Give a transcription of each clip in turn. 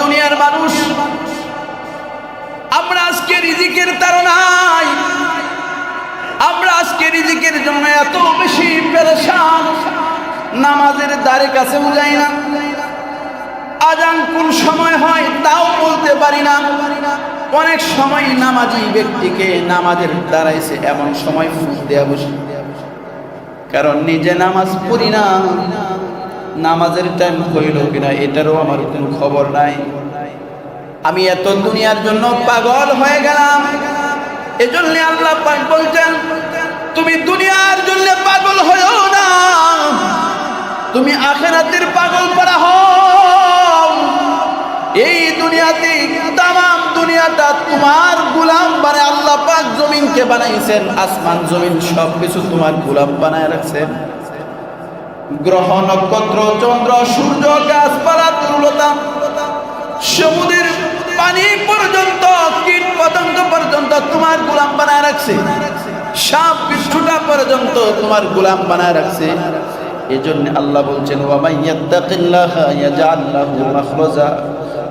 দুনিয়ার মানুষ, আমরা আজকে রিজিকের তারনায় আমরা আজকে রিজিকের জন্য এত বেশি পেরেশান, নামাজের দ্বারে কাছেও যাই না। আজান কোন সময় হয়, তাও বলতে পারি না। অনেক সময় নামাজি ব্যক্তিকে নামাজের দাঁড়াইছে এমন সময় ফুস দেয়া বসে। কারণ নিজে নামাজ পড়ি না। নামাজের টাইম হইল কিনা, এটারও আমার কোনো খবর নাই। আমি এত দুনিয়ার জন্য পাগল হয়ে গেলাম। এজন্য আল্লাহ পাক বলছেন, তুমি দুনিয়ার জন্য পাগল হয়েও না। তুমি আখেরাতের পাগল করা হও। এই দুনিয়াতে তাম দুনিয়াটা তোমার গুলাম বানায় আল্লাহ পাক জমিনকে বানাইছেন, আসমান জমিন সব কিছু তোমার গুলাম বানায় রাখছেন। গ্রহ নক্ষত্র, চন্দ্র, সূর্য, গাছপালা তরুলতা সমুদ্রের পানি পর্যন্ত, কীট পতঙ্গ পর্যন্ত তোমার গোলাম বানায় রাখছে। সাপ বিচ্ছুটা পর্যন্ত তোমার গোলাম বানায় রাখছে। এজন্য আল্লাহ বলছেন ওয়া মাইয়াত্তাকিল্লাহা ইয়াজআল লাহু মাখরাজা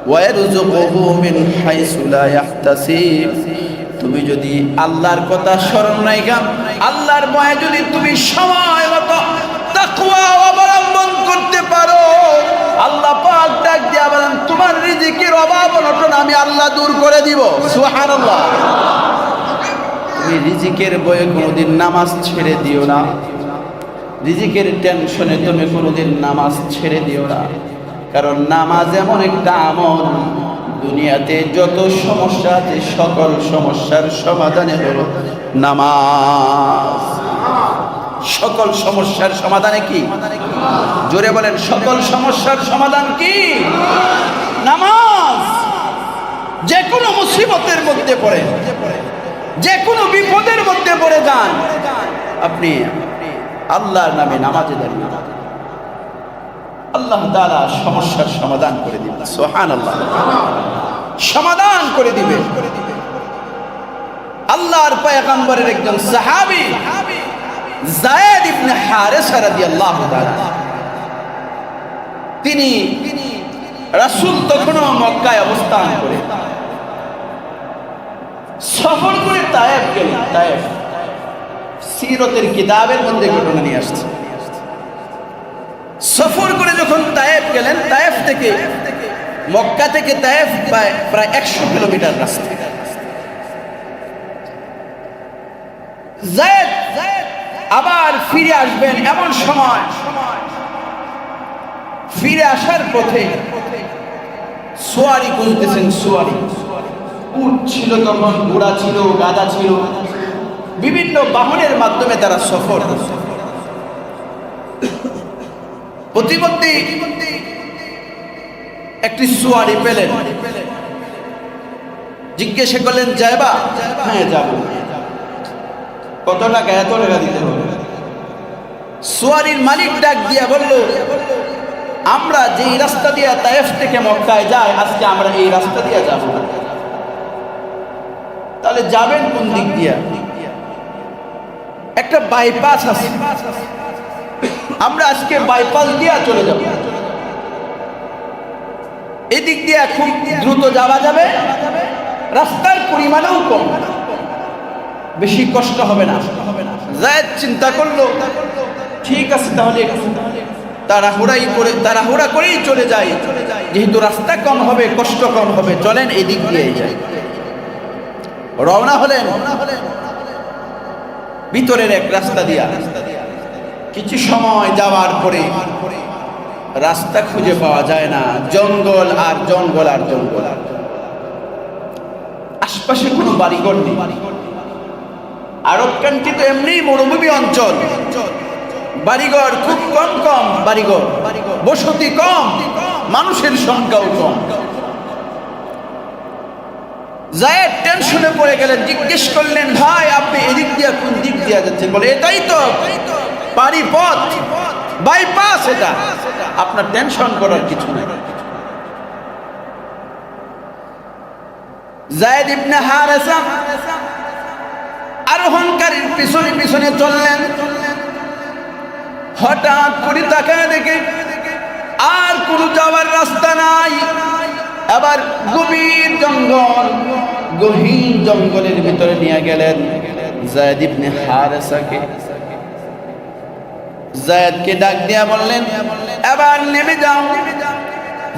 ওয়া ইয়ারযুকুহু মিন হাইসু লা ইয়াহতাসিব তুমি যদি আল্লাহর কথা স্মরণ রাখা আল্লাহর ভয়ে যদি তুমি সময় মতো অবলম্বন করতে পারো। আল্লাহ পাক ডাক দিয়া বলেন, তোমার রিজিকের অভাব অনটন আমি আল্লাহ দূর করে দিব। সুবহানাল্লাহ। তুমি রিজিকের বয়ে কোনোদিন নামাজ ছেড়ে দিও না। রিজিকের টেনশনে তুমি কোনোদিন নামাজ ছেড়ে দিও না। কারণ নামাজ এমন একটা আমল, দুনিয়াতে যত সমস্যা আছে, সকল সমস্যার সমাধানে হলো নামাজ। সকল সমস্যার সমাধানে কি? জোরে বলেন, সকল সমস্যার সমাধান কি? নামাজ। যে কোনো মুসিবতের মধ্যে পড়ে যে কোনো বিপদের মধ্যে পড়ে যান। আপনি আল্লাহর নামে নামাজে দাঁড়িয়ে আল্লাহ তাআলা সমস্যার সমাধান করে দিবে সোহান আল্লাহ সমাধান করে দিবে আল্লাহর পয়গম্বরের একজন সাহাবী জায়েদ ইবনে হারেসা রাদিয়াল্লাহু তাআলা। তিনি রাসূল তখনও মক্কায় অবস্থান করে। সফর করে তায়েফ গেলেন, তায়েফ। সিরতের কিতাবের মধ্যে ঘটনা নিয়ে আসছে। সফর করে যখন তায়েফ গেলেন, তায়েফ থেকে মক্কা থেকে তায়েফ প্রায় একশো কিলোমিটার রাস্তা জায়েদ আবার ফিরে আসবেন এমন সময়। ফিরে আসার পথে সোয়ারি করতেছেন সোয়ারি। উট ছিল তখন, ঘোড়া ছিল গাদা ছিল। বিভিন্ন বাহনের মাধ্যমে তারা সফর প্রতিমধ্যে একটি সোয়ারি পেলেন। জিজ্ঞাসা করলেন, যাইবা? হ্যাঁ যাব। কত টাকা? এত টাকা দিতে হবে? সোয়ারির মালিক ডাক দিয়া বলল, আমরা যেই রাস্তা দিয়ে তায়েফ থেকে মক্কায় যাই, আজকে আমরা এই রাস্তা দিয়ে যাব তাহলে যাবেন কোন দিক দিয়া? একটা বাইপাস আছে। আমরা আজকে বাইপাস দিয়া চলে যাব। এদিক দিয়ে খুব দ্রুত যাওয়া যাবে। রাস্তার পরিমাণেও কম। বেশি কষ্ট হবে না। জায়দ চিন্তা করল ঠিক আছে তাহলে, তাড়াহুড়াই করে, তাড়াহুড়া করেই চলে যায় যেহেতু রাস্তা কম হবে, কষ্ট কম হবে, চলেন এদিক দিয়ে রওনা হলেন। ভিতরের এক রাস্তা দিয়া। কিছু সময় যাওয়ার পরে রাস্তা খুঁজে পাওয়া যায় না। জঙ্গল আর জঙ্গল আর জঙ্গল। আর আশপাশে কোনো বাড়িঘর নেই। আরব কান্ট্রি তো এমনি মরুভূমি অঞ্চল। বাড়িঘর খুব কম কম বাড়িঘর। বসতি কম, মানুষের সংখ্যাও কম। জায়েদ টেনশনে পড়ে গেলেন, জিজ্ঞেস করলেন, ভাই, আপনি এদিক দিয়া কোন দিক দিয়া যাচ্ছেন? বলে, এটাই তো পারি পথ বাইপাস এটা। আপনার টেনশন করার কিছু নেই। জায়েদ ইবনে হারেসা আরোহণকারীর পিছনে পিছনে চললেন। হঠাৎ করে তাকায় দেখে আর কোনো যাওয়ার রাস্তা নাই। আবার গভীর জঙ্গল, গহীন জঙ্গলের ভিতরে নিয়ে গেলেন জায়দ ইবনে হারেসাকে। জায়দকে ডাক দিয়া বললেন, এবার নেমে যাও।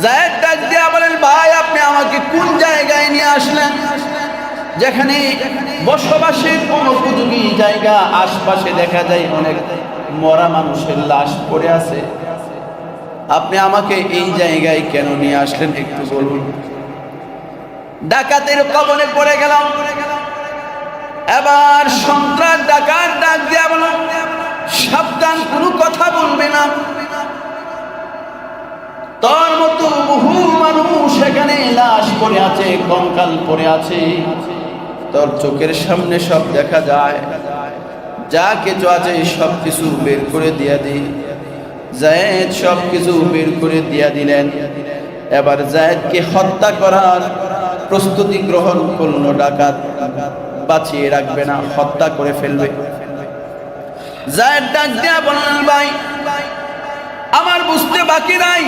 জায়দ ডাক দিয়া বলেন ভাই, আপনি আমাকে কোন জায়গায় নিয়ে আসলেন? যেখানে বসবাসের কোন উপযোগী জায়গা আশপাশে দেখা যায় অনেক। মরা মানুষের লাশ পড়ে আছে। আপনি আমাকে এই জায়গায় কেন নিয়ে আসলেন একটু বলুন? ডাকাতের কবলে পড়ে গেলাম। এবার সন্ত্রাস, ডাকাত ডাক দিয়া বলো, সাবধান, কোনো কথা বলবে না। তোর মতো বহু মানুষ এখানে লাশ পড়ে আছে, কঙ্কাল পড়ে আছে। তোর চোখের সামনে সব দেখা যায়। যা কিছু আছে সব কিছু বের করে দিয়া দিই জায়েদ সব কিছু বের করে দিয়া দিলেন। এবার জায়েদকে হত্যা করার প্রস্তুতি গ্রহণ করল ডাকাত। বাঁচিয়ে রাখবে না, হত্যা করে ফেলবে। ভাই, আমার বুঝতে বাকি নাই।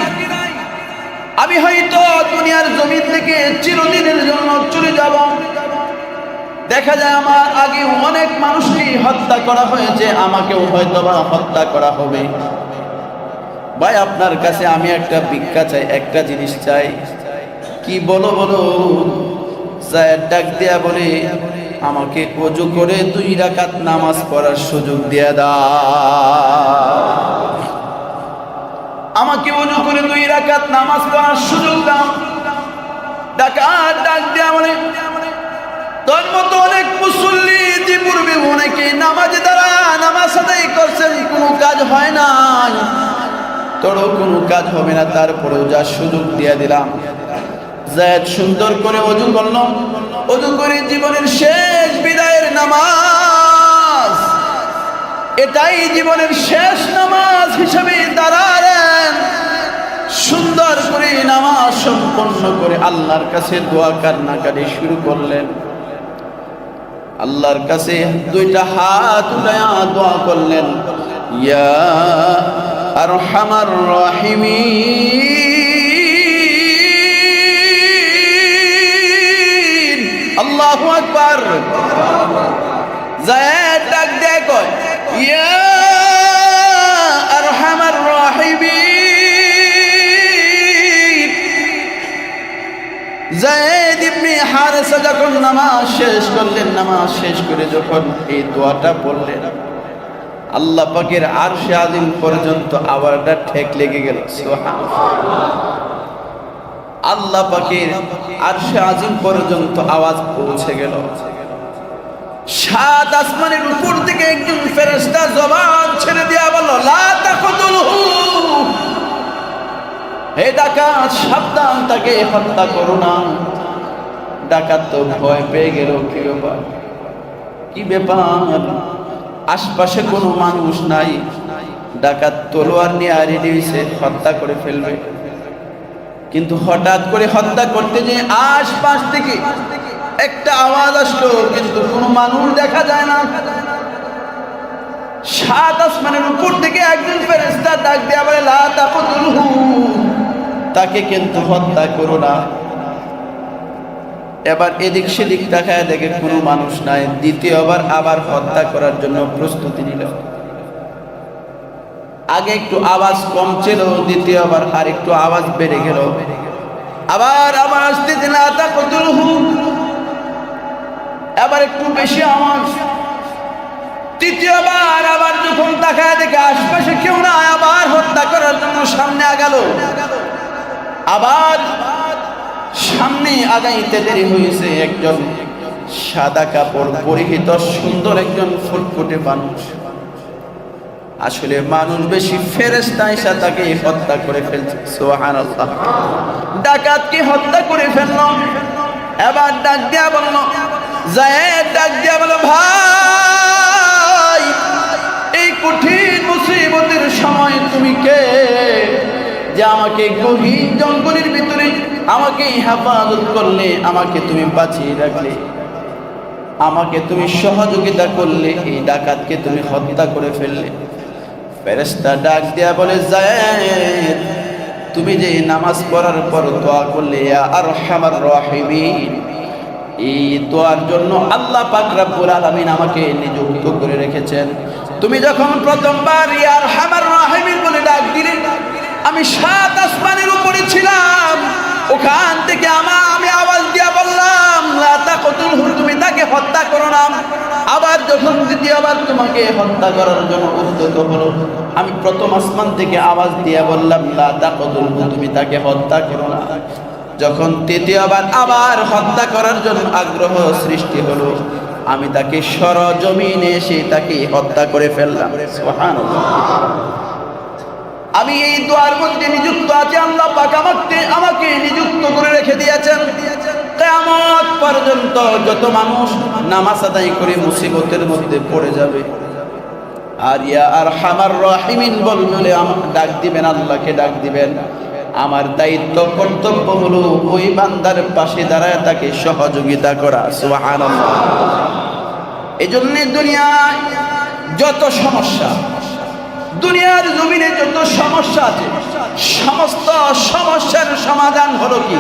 আমি হয়তো দুনিয়ার জমিন থেকে চিরদিনের জন্য চলে যাব। দেখা যায় আমার আগে অনেক মানুষকে হত্যা করা হয়েছে, আমাকেও হয়তো বা হত্যা করা হবে। ভাই, আপনার কাছে আমি একটা ভিক্ষা চাই, একটা জিনিস চাই। কি বলো বলো? ডাক দিয়া বলে, আমাকে অজু করে দুই রাকাত নামাজ পড়ার সুযোগ দিয়া দাও। আমাকে অজু করে দুই রাকাত নামাজ পড়ার সুযোগ দাও। ডাকাত ডাক দিয়া বলে, তোর মতো অনেক মুসল্লি যে পূর্বে অনেকে নামাজে দ্বারা নামাজ আদায় করছেন, কোনো কাজ হয় না। তোরও কোনো কাজ হবে না, তারপরেও যা সুযোগ দিয়ে দিলাম। জায়দ সুন্দর করে অজু করল। অজু করে জীবনের শেষ বিদায়ের নামাজ। এটাই জীবনের শেষ নামাজ হিসেবে দাঁড়ালেন। সুন্দর করে নামাজ সম্পন্ন করে আল্লাহর কাছে দোয়া কান্নাকাটি শুরু করলেন। আল্লাহর কাছে দুইটা হাত উঠায়া দোয়া করলেন, ইয়া আরহামার রাহিমিন। আল্লাহু আকবার। জায়েদ ডাক দেয় কয়, ইয়া হারেসা যখন নামাজ শেষ করলেন, নামাজ শেষ করে যখন এই দোয়াটা বললেন, আল্লাহ পাকের আরশে আদিম পর্যন্ত আওয়াজটা ঠেক লেগে গেল। আল্লাহ পাকের আরশে আজিম পর্যন্ত আওয়াজ পৌঁছে গেল। সাত আসমানের উপর থেকে একজন ফেরেশতা জবান ছেড়ে দিয়া বলল হে ডাকা সাবধান, তাকে হত্যা করো না। ডাকাত তো ভয় পেয়ে গেল কি ব্যাপার কি ব্যাপার? আশপাশে কোনো মানুষ নাই। ডাকাত তলোয়ার নিয়ে রেডি হয়েছে হত্যা করে ফেলবে। কিন্তু হঠাৎ করে হত্যা করতে যে আশপাশ থেকে একটা আওয়াজ আসলো, কিন্তু কোনো মানুষ দেখা যায় না। সাত আসমানের উপর থেকে একজন ফেরেস্তা ডাক দিয়ে আবার তাকে কিন্তু হত্যা করো না। এবার এদিক সেদিক তাকায় দেখে কোনো মানুষ নাই। দ্বিতীয়বার আবার হত্যা করার জন্য প্রস্তুতি নিল। আগে একটু আওয়াজ কম ছিল, দ্বিতীয়বার আর একটু আওয়াজ বেড়ে গেল। আবার আসতে দিন আতা কতুল এবার একটু বেশি আওয়াজ। তৃতীয়বার আবার যখন তাকায় দেখে আশপাশে কেউ না আবার হত্যা করার জন্য সামনে আগালো। আবার সামনে আগাইতে দেরি হয়েছে একজন সাদা কাপড় পরিহিত সুন্দর একজন ফুটফুটে মানুষ। আসলে মানুষ বেশি ফেরেস্তা এসে তাকে হত্যা করে ফেলছে সোহান ডাকাতকে হত্যা করে ফেলল? এবার ডাক দিয়া বলল, জায়েদ ডাক দিয়া বলল, ভাই, এই কঠিন মুসিবতের সময় তুমি কে? যে আমাকে গভীর জঙ্গলের ভিতরে আমাকে হেফাজত করলে আমাকে তুমি বাঁচিয়ে রাখলে। আমাকে তুমি সহযোগিতা করলে, এই ডাকাতকে তুমি হত্যা করে ফেললে। ফেরেস্তা ডাক দেয়া বলে যায় তুমি যে নামাজ পড়ার পর দোয়া করলে আর হামার রাহিমিন। এই দোয়ার জন্য আল্লাহ পাক রাব্বুল আলামিন আমাকে নিযুক্ত করে রেখেছেন। তুমি যখন প্রথমবার ইয়ার হামার রাহিমিন বলে ডাক দিলে, আমি সাত আসমানের উপরে ছিলাম। ওখান থেকে আমা আমি আওয়াজ দিয়া বললাম তুমি তাকে হত্যা করো না। আবার যখন দ্বিতীয়বার তোমাকে হত্যা করার জন্য উদ্যত হলো, আমি প্রথম আসমান থেকে আওয়াজ দিয়ে বললাম, লা তাকতুলহু তুমি তাকে হত্যা করো না। যখন তৃতীয়বার আবার হত্যা করার জন্য আগ্রহ সৃষ্টি হলো, আমি তাকে সরজমিনে এসে তাকে হত্যা করে ফেললাম। আমি এই দোয়ার মধ্যে নিযুক্ত আছি, আল্লাহ পাক আমাকে নিযুক্ত করে রেখে দিয়েছেন। কিয়ামত পর্যন্ত যত মানুষ নামাজ আদায় করে মুসিবতের মধ্যে পড়ে যাবে। আর ইয়া আর হামার রাহিমিন আমাকে ডাক দিবেন, আল্লাহকে ডাক দিবেন। আমার দায়িত্ব কর্তব্য হলো ওই বান্দার পাশে দাঁড়ায় তাকে সহযোগিতা করা, সুবহানাল্লাহ। এই জন্য দুনিয়ায় যত সমস্যা জমিনে যত সমস্যা আছে, সমস্ত সমস্যার সমাধান হলো কি?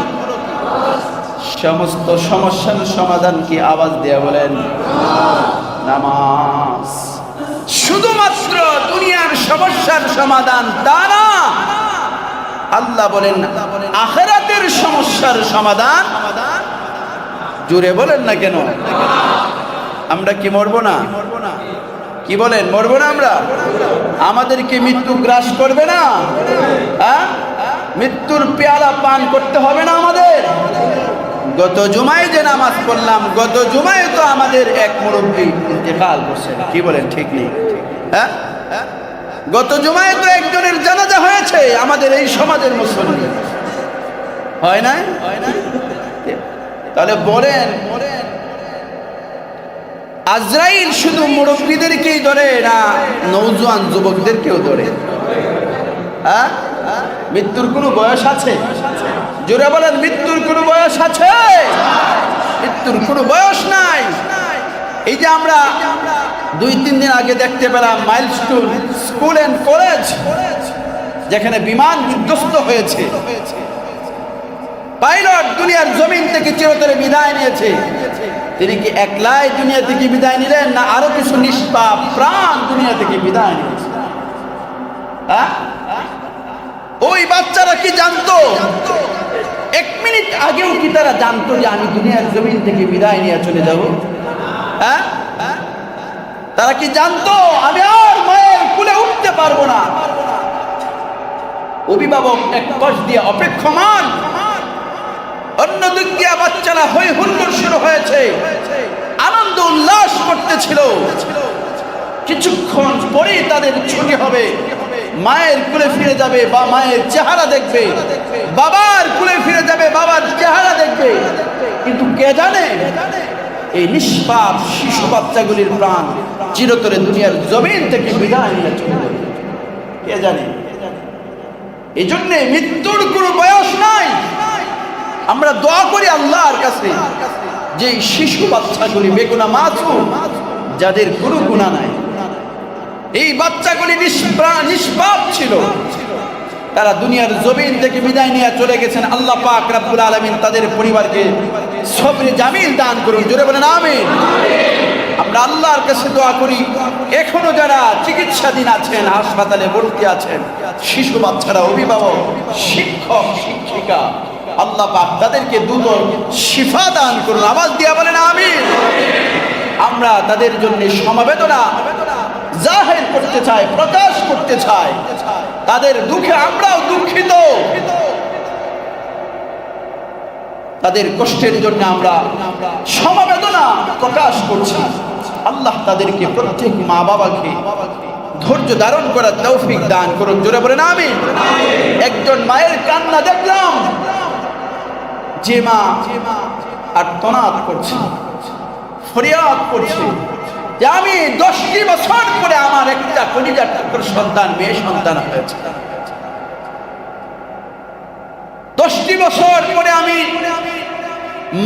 সমস্ত সমস্যার সমাধান কি আওয়াজ দেয়া বলেন? নামাজ। শুধুমাত্র দুনিয়ার সমস্যার সমাধান তা না, আল্লাহ বলেন, আখেরাতের সমস্যার সমাধান জুড়ে বলেন না কেন? আমরা কি মরবো না? কি বলেন, মরবো না আমরা? আমাদেরকে মৃত্যু গ্রাস করবে না? হ্যাঁ? মৃত্যুর পেয়ালা পান করতে হবে না আমাদের? গত জুমায় যে নামাজ পড়লাম, গত জুমায় তো আমাদের এক মুরব্বী ইন্তেকাল করছেন। কি বলেন, ঠিক নেই? হ্যাঁ? গত জুমায় তো একজনের জানাজা হয়েছে, আমাদের এই সমাজের মুসলমান হয় না তাহলে বলেন আজরাইল শুধু মুরব্বীদেরকেই ধরে না নৌজোয়ান যুবকদেরকেও ধরে। হ্যাঁ মৃত্যুর কোনো বয়স আছে? জোরে বলেন, মৃত্যুর কোনো বয়স আছে? মৃত্যুর কোনো বয়স নাই। এই যে আমরা দুই, তিন দিন আগে দেখতে পেলাম মাইলস্টোন স্কুল অ্যান্ড কলেজ, যেখানে বিমান বিধ্বস্ত হয়েছে। পাইলট দুনিয়ার জমিন থেকে চিরতরে বিদায় নিয়েছে। তিনি কি একলাই দুনিয়া থেকে বিদায় নিলেন, না আরও কিছু নিষ্পাপ প্রাণ দুনিয়া থেকে বিদায় নিয়েছে? হ্যাঁ? ওই বাচ্চারা কি জানতো? এক মিনিট আগেও কি তারা জানতো যে আমি দুনিয়ার জমিন থেকে বিদায় নিয়ে চলে যাব? হ্যাঁ? তারা কি জানতো? আমি আর মায়ের কুলে উঠতে পারব না। অভিভাবক এক কষ দিয়ে অপেক্ষমান অন্য দিক দিয়ে বাচ্চারা হই হুল্লোড় শুরু হয়েছে। আনন্দ উল্লাস করতেছিল। কিছুক্ষণ পরেই তাদের ছুটি হবে। মায়ের কুলে ফিরে যাবে, বা মায়ের চেহারা দেখবে। বাবার কুলে ফিরে যাবে, বাবার চেহারা দেখবে। কিন্তু কে জানে? এই নিষ্পাপ শিশু বাচ্চাগুলির প্রাণ চিরতরে দুনিয়ার জমিন থেকে বিদায় নিয়ে চলে কে জানে? এই জন্যে মৃত্যুর কোনো বয়স নাই। আমরা দোয়া করি আল্লাহর কাছে যে শিশু বাচ্চাগুলি, বেগুনা মাসুম যাদের কোনো গুণা নাই। এই বাচ্চাগুলি নিষ্পাপ ছিল। তারা দুনিয়ার জমিন থেকে বিদায় নিয়ে চলে গেছেন। আল্লাহ পাক রাব্বুল আলামিন তাদের পরিবারকে সবরে জামিল দান করুন। জোরে বলেন, আমিন। আমরা আল্লাহর কাছে দোয়া করি। এখনও যারা চিকিৎসাধীন আছেন, হাসপাতালে ভর্তি আছেন, শিশু বাচ্চারা, অভিভাবক, শিক্ষক, শিক্ষিকা আল্লাহ পাক তাদেরকে দ্রুত শিফা দান করুন। আওয়াজ দিয়া বলেন আমি আমরা তাদের জন্য সমবেদনা জাহের করতে চাই, প্রকাশ করতে চাই। তাদের দুঃখে আমরাও দুঃখিত। তাদের কষ্টের জন্য আমরা সমবেদনা প্রকাশ করছি। আল্লাহ তাদেরকে প্রত্যেক মা বাবাকে ধৈর্য ধারণ করার তৌফিক দান করুন। জোরে বলেন আমি একজন মায়ের কান্না দেখলাম। যে মা আর তনাদ করছে, ফরিয়াদ করছে। যে আমি দশটি বছর আমার একটা কলিজার সন্তান, মেয়ে সন্তান হয়েছে। দশটি বছর পরে আমি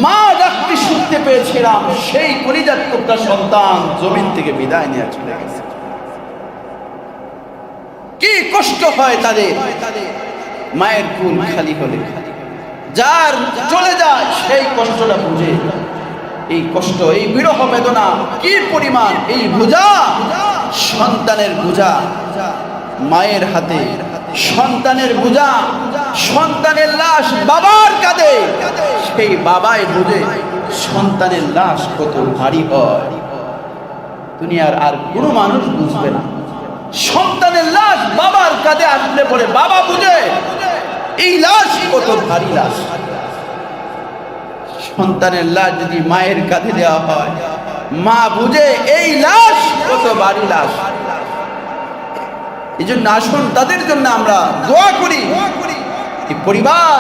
মা ডাকটি শুনতে পেয়েছিলাম, সেই কলিজার টুকরা সন্তান জমিন থেকে বিদায় নিয়ে চলে গেছে। কি কষ্ট হয় তাদের। মায়ের কুল খালি হলে। যার চলে যায়, সেই কষ্টটা বুঝে। এই কষ্ট, এই বিরহ বেদনা, কি পরিমাণ এই বোঝা? সন্তানের বোঝা। মায়ের হাতে সন্তানের বোঝা। সন্তানের লাশ বাবার কাঁধে। সেই বাবাই বুঝে সন্তানের লাশ কত ভারী হয়। দুনিয়ার আর কোনো মানুষ বুঝবে না। সন্তানের লাশ বাবার কাঁধে আসলে পরে বাবা বুঝে এই লাশ কত ভারী লাশ। সন্তানের লাশ যদি মায়ের কাঁধে দেওয়া হয়, মা বুঝে এই লাশ কত ভারী লাশ। এই জন্য আসুন, তাদের জন্য আমরা দোয়া করি। পরিবার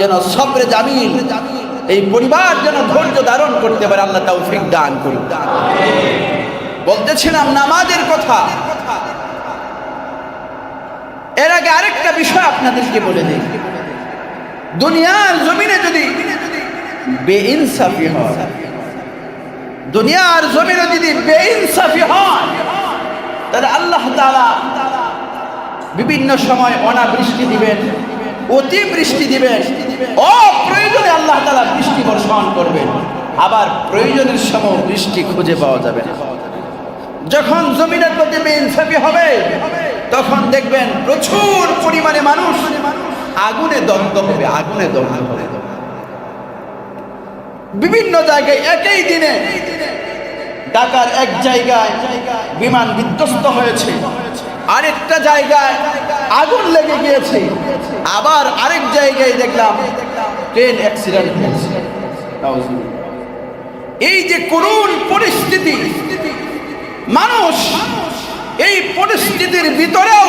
যেন সবরে জামিন, এই পরিবার যেন ধৈর্য ধারণ করতে পারে, আল্লাহ তৌফিক দান করুন বলতেছিলাম, নামাজের কথা। এর আগে আরেকটা বিষয় আপনাদেরকে বলে দিই। দুনিয়ার জমিনে যদি বেইনসাফি হয়, দুনিয়ার জমিনে যদি বেইনসাফি হয়, তাহলে আল্লাহ তাআলা বিভিন্ন সময় অনাবৃষ্টি দিবেন অতি বৃষ্টি দিবেন, অপ্রয়োজনে আল্লাহ তাআলা বৃষ্টি বর্ষণ করবেন। আবার প্রয়োজনের সময় বৃষ্টি খুঁজে পাওয়া যাবে না। যখন জমিনের প্রতি বেইনসাফি হবে, তখন দেখবেন প্রচুর পরিমাণে মানুষ আগুনে দগ্ধ হবে, আগুনে দগ্ধ হবে। বিভিন্ন জায়গায় একই দিনে ঢাকার এক জায়গায় বিমান বিধ্বস্ত হয়েছে। আরেকটা জায়গায় আগুন লেগে গিয়েছে। আবার আরেক জায়গায় দেখলাম ট্রেন অ্যাক্সিডেন্ট হয়েছে। এই যে করুণ পরিস্থিতি মানুষ এই পরিস্থিতির ভিতরেও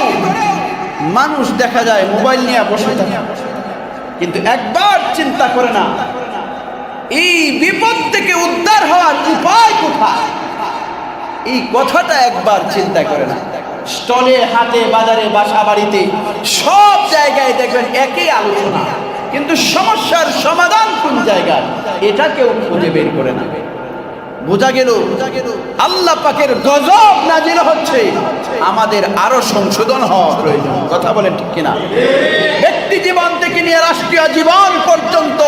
মানুষ দেখা যায় মোবাইল নিয়ে বসে থাকে। কিন্তু একবার চিন্তা করে না, এই বিপদ থেকে উদ্ধার হওয়ার উপায় কোথায়? এই কথাটা একবার চিন্তা করে না। স্টলে, হাটে, বাজারে বাসা বাড়িতে সব জায়গায় দেখবেন একই আলোচনা। কিন্তু সমস্যার সমাধান কোন জায়গায়? এটা কেউ খুঁজে বের করে না। বোঝা গেল, আল্লাহ পাকের গজব নাজিল হচ্ছে। আমাদের আরও সংশোধন হওয়া প্রয়োজন। কথা বলেন ঠিক কিনা? ব্যক্তি জীবন থেকে নিয়ে রাষ্ট্রীয় জীবন পর্যন্ত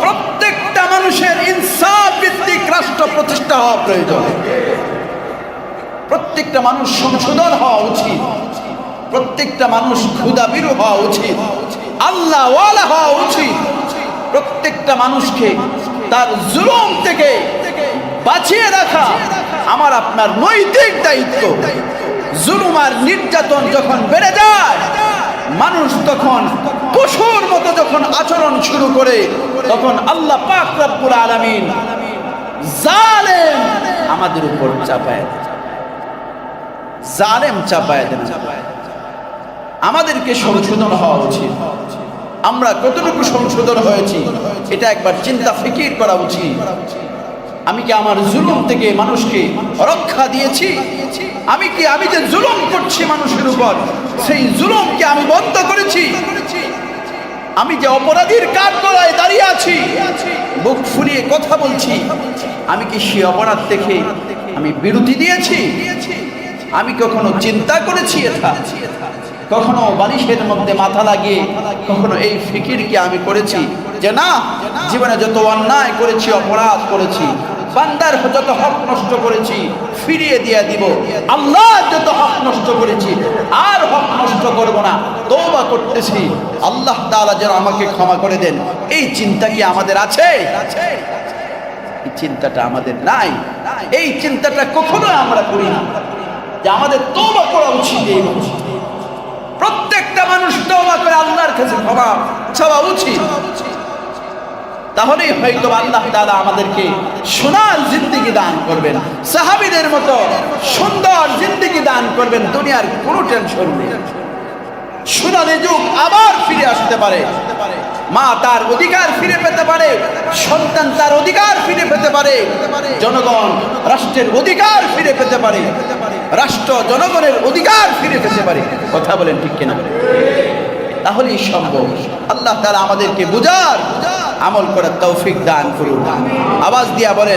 প্রত্যেকটা মানুষের ইনসাফ ভিত্তিক রাষ্ট্র প্রতিষ্ঠা হওয়া প্রয়োজন। প্রত্যেকটা মানুষ সংশোধন হওয়া উচিত। প্রত্যেকটা মানুষ ক্ষুদাবিরু হওয়া উচিত। আল্লাহ হওয়া উচিত। প্রত্যেকটা মানুষকে তার জুলুম থেকে বাঁচিয়ে রাখা আমার আপনার নৈতিক দায়িত্ব। জুলুম আর নির্যাতন যখন বেড়ে যায়, মানুষ তখন পশুর মতো যখন আচরণ শুরু করে, তখন আল্লাহ পাক রব্বুল আলামিন জালেম আমাদের উপর চাপায়। জালেম চাপায় দেন। আমাদেরকে সংশোধন হওয়া উচিত। আমরা কতটুকু সংশোধন হয়েছি, এটা একবার চিন্তা ফিকির করা উচিত। আমি কি আমার জুলুম থেকে মানুষকে রক্ষা দিয়েছি? আমি কি, আমি যে জুলুম করছি মানুষের উপর, সেই জুলুমকে আমি বন্ধ করেছি। আমি যে অপরাধীর কাঠ গলায় দাঁড়িয়ে আছি, বুক ফুলিয়ে কথা বলছি, আমি কি সেই অপরাধ থেকে আমি বিরতি দিয়েছি? আমি কখনো চিন্তা করেছি এটা? কখনো বালিশের মধ্যে মাথা লাগিয়ে কখনো এই ফিকির কি আমি করেছি? যে না, জীবনে যত অন্যায় করেছি, অপরাধ করেছি বান্দার যত হক নষ্ট করেছি, ফিরিয়ে দিয়ে দিব। আল্লাহ যত হক নষ্ট করেছি, আর হক নষ্ট করব না। তওবা করতেছি। আল্লাহ তাআলা যেন আমাকে ক্ষমা করে দেন। এই চিন্তা কি আমাদের আছে? এই চিন্তাটা আমাদের নাই। এই চিন্তাটা কখনো আমরা করি না। যে আমাদের তওবা করা উচিত এই। প্রত্যেকটা মানুষ তওবা করে আল্লাহর কাছে ক্ষমা চাওয়া উচিত। তাহলেই হয়তো আল্লাহ তাআলা আমাদেরকে সোনার জিন্দিগি দান করবেন। সাহাবীদের মতো সুন্দর জিন্দিগি দান করবেন, দুনিয়ার কোনো টেনশন নেই। সোনালি যুগ আবার ফিরে আসতে পারে। মা তার অধিকার ফিরে পেতে পারে, সন্তান তার অধিকার ফিরে পেতে পারে, জনগণ রাষ্ট্রের অধিকার ফিরে পেতে পারে, রাষ্ট্র জনগণের অধিকার ফিরে পেতে পারে। কথা বলেন ঠিক কিনা? তাহলেই সম্ভব। আল্লাহ তাআলা আমাদেরকে বুঝার আমল করার তৌফিক দান করুন। আওয়াজ দিয়া বলেন